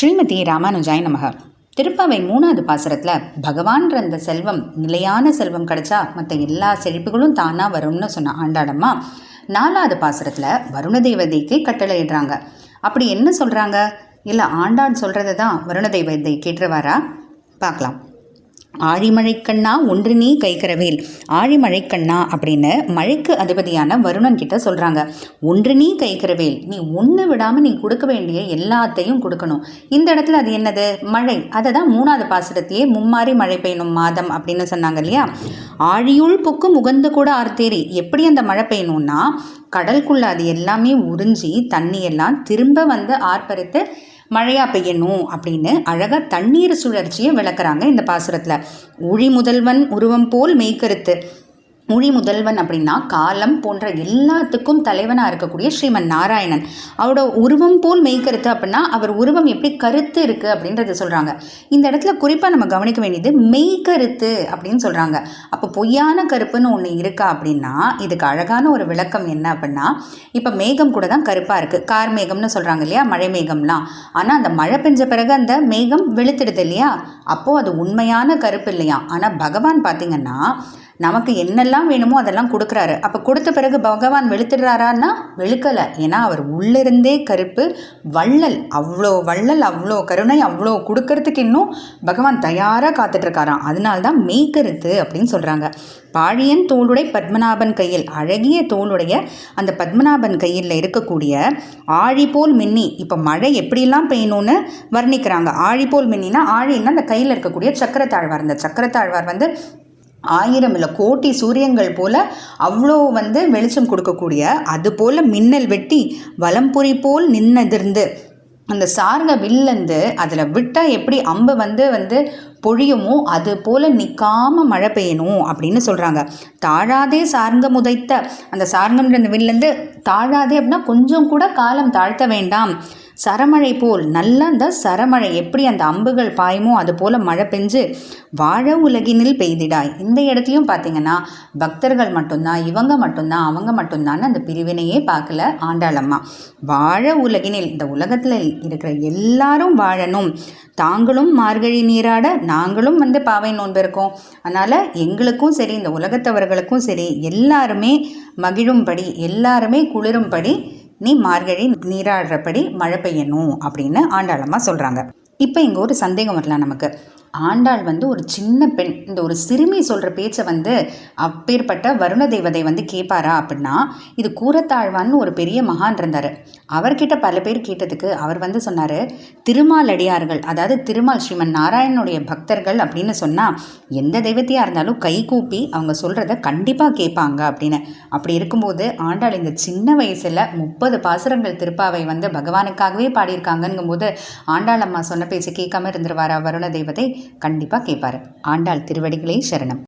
ஸ்ரீமதி ராமானுஜாய் நமக. திருப்பாவை மூணாவது பாசுரத்தில் பகவான்ற அந்த செல்வம் நிலையான செல்வம் கிடைச்சா மற்ற எல்லா செழிப்புகளும் தானாக வரும்னு சொன்ன ஆண்டாடம்மா நாலாவது பாசுரத்தில் வருண தேவதைக்கு கட்டளையிடுறாங்க. அப்படி என்ன சொல்கிறாங்க இல்லை ஆண்டான் சொல்கிறத தான் வருண தேவதை கேட்டுருவாரா? பார்க்கலாம். ஆழிமழைக்கண்ணா ஒன்று நீ கைக்கரவேல். ஆழிமழைக்கண்ணா அப்படின்னு மழைக்கு அதிபதியான வருணன் கிட்ட சொல்கிறாங்க ஒன்று நீ கைக்கரவேல். நீ ஒன்று விடாமல் நீ கொடுக்க வேண்டிய எல்லாத்தையும் கொடுக்கணும். இந்த இடத்துல அது என்னது? மழை. அதை தான் மூணாவது பாசுரத்தையே மும்மாறி மழை பெய்யணும் மாதம் அப்படின்னு சொன்னாங்க இல்லையா? ஆழியுள் புக்கு முகந்து கூட ஆர்த்தேரி எப்படி அந்த மழை பெய்யணும்னா கடலுக்குள்ளே அது எல்லாமே உறிஞ்சி தண்ணியெல்லாம் திரும்ப வந்து ஆர்ப்பரித்து மழையாக பெய்யணும் அப்படின்னு அழகாக தண்ணீர் சுழற்சியை விளக்குறாங்க இந்த பாசுரத்தில். ஊழி முதல்வன் உருவம் போல் மெய்க்கருத்து. மொழி முதல்வன் அப்படின்னா காலம் போன்ற எல்லாத்துக்கும் தலைவனாக இருக்கக்கூடிய ஸ்ரீமன் நாராயணன். அவரோட உருவம் போல் மெய்கருத்து அப்படின்னா அவர் உருவம் எப்படி கருத்து இருக்குது அப்படின்றத சொல்கிறாங்க இந்த இடத்துல குறிப்பாக நம்ம கவனிக்க வேண்டியது மெய்கருத்து அப்படின்னு சொல்கிறாங்க அப்போ பொய்யான கருப்புன்னு ஒன்று இருக்கா அப்படின்னா இதுக்கு அழகான ஒரு விளக்கம் என்ன அப்படின்னா இப்போ மேகம் கூட தான் கருப்பாக இருக்குது கார் மேகம்னு சொல்கிறாங்க இல்லையா? மழை மேகம்லாம். ஆனால் அந்த மழை பெஞ்ச பிறகு அந்த மேகம் வெளுத்துடுது இல்லையா? அப்போது அது உண்மையான கருப்பு இல்லையா? ஆனால் பகவான் பார்த்திங்கன்னா நமக்கு என்னெல்லாம் வேணுமோ அதெல்லாம் கொடுக்குறாரு. அப்போ கொடுத்த பிறகு பகவான் வெளுத்துடுறாரான்னா வெளுக்கலை. ஏன்னா அவர் உள்ளிருந்தே கருப்பு வள்ளல் அவ்வளோ வள்ளல் அவ்வளோ கருணை அவ்வளோ கொடுக்கறதுக்கு இன்னும் பகவான் தயாராக காத்துட்ருக்காராம். அதனால தான் மெய்கருத்து அப்படின்னு சொல்கிறாங்க பாழியன் தோளுடை பத்மநாபன் கையில் அழகிய தோளுடைய அந்த பத்மநாபன் கையில் இருக்கக்கூடிய ஆழி போல் மின்னி இப்போ மழை எப்படிலாம் பெய்யணும்னு வர்ணிக்கிறாங்க. ஆழி போல் மின்னினா ஆழின்னா அந்த கையில் இருக்கக்கூடிய சக்கரத்தாழ்வார். இந்த சக்கரத்தாழ்வார் வந்து ஆயிரம் இல்லை கோட்டி சூரியங்கள் போல் அவ்வளோ வந்து வெளிச்சம் கொடுக்கக்கூடிய அது போல் மின்னல் வெட்டி வலம்புரி போல் நின்னதிர்ந்து அந்த சார்ந்த வில்லந்து அதில் விட்டால் எப்படி அம்பு வந்து வந்து பொழியுமோ அது போல் நிற்காம மழை பெய்யணும் அப்படின்னு சொல்கிறாங்க தாழாதே சார்ந்த முதைத்த அந்த சார்ந்தம்ன்ற அந்த வில்லேருந்து தாழாதே அப்படின்னா கொஞ்சம் கூட காலம் தாழ்த்த வேண்டாம். சரமழை போல் நல்ல அந்த சரமழை எப்படி அந்த அம்புகள் பாயுமோ அது போல் மழை பெஞ்சு வாழ உலகினில் பெய்திடாய். இந்த இடத்துலையும் பார்த்தீங்கன்னா பக்தர்கள் மட்டும்தான் இவங்க மட்டும்தான் அவங்க மட்டும்தான் அந்த பிரிவினையே பார்க்கல ஆண்டாளம்மா வாழ உலகினில் இந்த உலகத்தில் இருக்கிற எல்லாரும் வாழணும். தாங்களும் மார்கழி நீராட நாங்களும் வந்து பாவை நோன்பு இருக்கோம். அதனால் எங்களுக்கும் சரி இந்த உலகத்தவர்களுக்கும் சரி எல்லாருமே மகிழும்படி எல்லாருமே குளிரும்படி நீ மார்கழி நீராடுறபடி மழை பெய்யணும் அப்படின்னு ஆண்டாளம்மா சொல்கிறாங்க இப்போ இங்கே ஒரு சந்தேகம் வரலாம் நமக்கு. ஆண்டாள் வந்து ஒரு சின்ன பெண். இந்த ஒரு சிறுமி சொல்கிற பேச்சை வந்து அப்பேற்பட்ட வருண தேவதை வந்து கேட்பாரா அப்படின்னா இது கூரத்தாழ்வான்னு ஒரு பெரிய மகான் இருந்தார். அவர்கிட்ட பல பேர் கேட்டதுக்கு அவர் வந்து சொன்னார் திருமால் அடியார்கள் அதாவது திருமால் ஸ்ரீமன் நாராயணனுடைய பக்தர்கள் அப்படின்னு சொன்னால் எந்த தெய்வத்தையாக இருந்தாலும் கை கூப்பி அவங்க சொல்கிறத கண்டிப்பாக கேட்பாங்க அப்படின்னு. அப்படி இருக்கும்போது ஆண்டாள் இந்த சின்ன வயசில் முப்பது பாசுரங்கள் திருப்பாவை வந்து பகவானுக்காகவே பாடியிருக்காங்கங்கும்போது ஆண்டாள் அம்மா சொன்ன பேச்சு கேட்காம இருந்துருவாரா வருண தெய்வத்தை கண்டிப்பாக கேட்பார் ஆண்டாள் திருவடிகளே சரணம்.